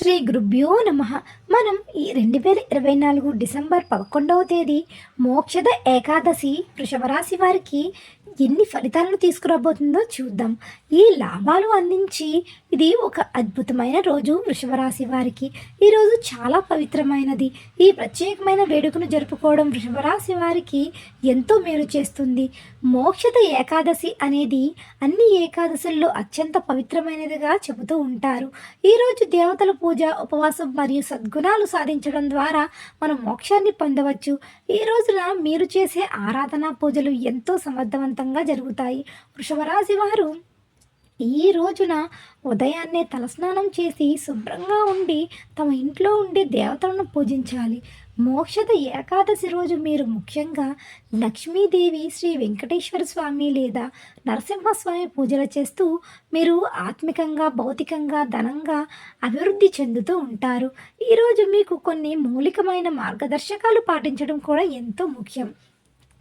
శ్రీ గురుభ్యో నమ. మనం ఈ రెండు వేల ఇరవై నాలుగు డిసెంబర్ పదకొండవ తేదీ మోక్షద ఏకాదశి వృషభరాశి వారికి ఎన్ని ఫలితాలను తీసుకురాబోతుందో చూద్దాం. ఈ లాభాలు అందించి ఇది ఒక అద్భుతమైన రోజు వృషభరాశి వారికి. ఈరోజు చాలా పవిత్రమైనది. ఈ ప్రత్యేకమైన వేడుకను జరుపుకోవడం వృషభరాశి వారికి ఎంతో మేలు చేస్తుంది. మోక్షత ఏకాదశి అనేది అన్ని ఏకాదశుల్లో అత్యంత పవిత్రమైనదిగా చెబుతూ ఉంటారు. ఈరోజు దేవతల పూజ ఉపవాసం మరియు సద్గుణాలు సాధించడం ద్వారా మనం మోక్షాన్ని పొందవచ్చు. ఈ రోజున మీరు చేసే ఆరాధనా పూజలు ఎంతో సమర్థవంతంగా జరుగుతాయి. వృషభరాశి వారు ఈ రోజున ఉదయాన్నే తలస్నానం చేసి శుభ్రంగా ఉండి తమ ఇంట్లో ఉండి దేవతలను పూజించాలి. మోక్షద ఏకాదశి రోజు మీరు ముఖ్యంగా లక్ష్మీదేవి శ్రీ వెంకటేశ్వర స్వామి లేదా నరసింహస్వామి పూజలు చేస్తూ మీరు ఆత్మికంగా భౌతికంగా ధనంగా అభివృద్ధి చెందుతూ ఉంటారు. ఈరోజు మీకు కొన్ని మౌలికమైన మార్గదర్శకాలు పాటించడం కూడా ఎంతో ముఖ్యం.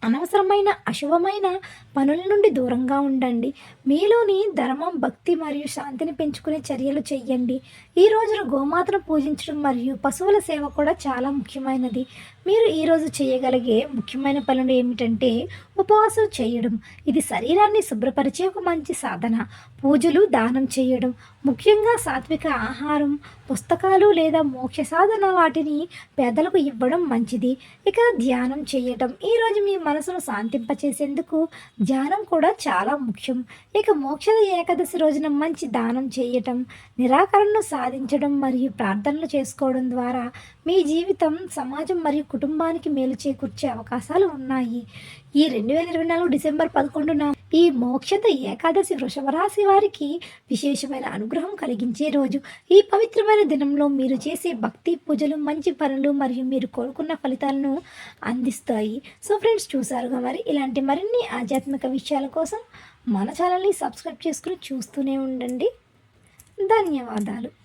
అనవసరమైన అశుభమైన పనుల నుండి దూరంగా ఉండండి. మీలోని ధర్మం భక్తి మరియు శాంతిని పెంచుకునే చర్యలు చేయండి. ఈ రోజున గోమాతను పూజించడం మరియు పశువుల సేవ కూడా చాలా ముఖ్యమైనది. మీరు ఈరోజు చేయగలిగే ముఖ్యమైన పనులు ఏమిటంటే ఉపవాసం చేయడం. ఇది శరీరాన్ని శుభ్రపరిచే ఒక మంచి సాధన. పూజలు దానం చేయడం. ముఖ్యంగా సాత్విక ఆహారం పుస్తకాలు లేదా మోక్ష సాధన వాటిని పేదలకు ఇవ్వడం మంచిది. ఇక ధ్యానం చేయటం. ఈరోజు మీ మనసును శాంతింపచేసేందుకు ధ్యానం కూడా చాలా ముఖ్యం. ఇక మోక్ష ఏకాదశి రోజున మంచి దానం చేయటం నిరాకరణను సాధించడం మరియు ప్రార్థనలు చేసుకోవడం ద్వారా మీ జీవితం సమాజం మరియు కుటుంబానికి మేలు చేకూర్చే అవకాశాలు ఉన్నాయి. ఈ రెండు వేల ఇరవై నాలుగు డిసెంబర్ పదకొండున ఈ మోక్షత ఏకాదశి వృషభరాశి వారికి విశేషమైన అనుగ్రహం కలిగించే రోజు. ఈ పవిత్రమైన దినంలో మీరు చేసే భక్తి పూజలు మంచి పనులు మరియు మీరు కోరుకున్న ఫలితాలను అందిస్తాయి. సో ఫ్రెండ్స్ చూసారుగా మరి? ఇలాంటి మరిన్ని ఆధ్యాత్మిక విషయాల కోసం మన ఛానల్ని సబ్స్క్రైబ్ చేసుకుని చూస్తూనే ఉండండి. ధన్యవాదాలు.